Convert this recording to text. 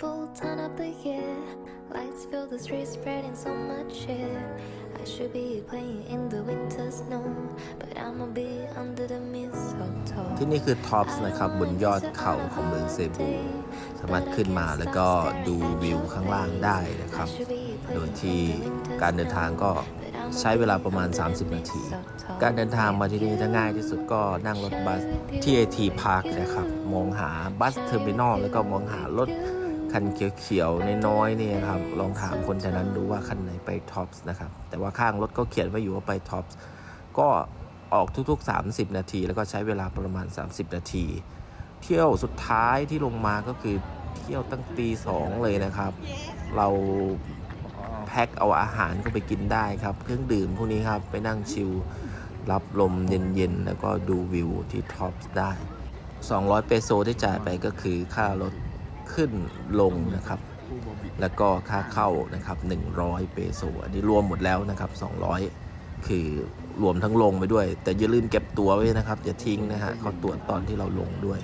full time of the year. Lights fill the streets, spreading so much cheer. I should be playing in the winter snow, but I'ma be under the mistletoe. ที่นี่คือท็อปส์นะครับบนยอดเขาของเมืองเซบู สามารถขึ้นมาแล้วก็ดูวิวข้างล่างได้นะครับ โดยที่การเดินทางก็ใช้เวลาประมาณ 30 นาที การเดินทางมาที่นี่ถ้าง่ายที่สุดก็นั่งรถบัสที่ AT Park นะครับ มองหาบัสเทอร์มินอลแล้วก็มองหารถ คันเขียวๆน้อยๆนี่ครับ ลองถามคนแถวนั้นดูว่าคันไหนไปท็อปส์นะครับ แต่ว่าข้างรถก็เขียนไว้อยู่ว่าไปท็อปส์ก็ออกทุกๆ 30 นาที แล้วก็ใช้เวลาประมาณ 30 นาที เที่ยวสุดท้ายที่ลงมาก็คือเที่ยวตั้งตีสองเลยนะครับ เราแพ็คเอาอาหารเข้าไปกินได้ครับ เครื่องดื่มพวกนี้ครับ ไปนั่งชิลรับลมเย็นๆ แล้วก็ดูวิวที่ท็อปส์ได้ 200 เปโซที่จ่ายไปก็คือค่ารถ ขึ้นลงนะครับ แล้วก็ค่าเข้านะครับ 100 เปโซอันนี้รวมหมดแล้วนะครับ 200 คือรวมทั้งลงไปด้วย แต่อย่าลืมเก็บตัวไว้นะครับอย่าทิ้งนะฮะเขาตรวจตอนที่เราลงด้วย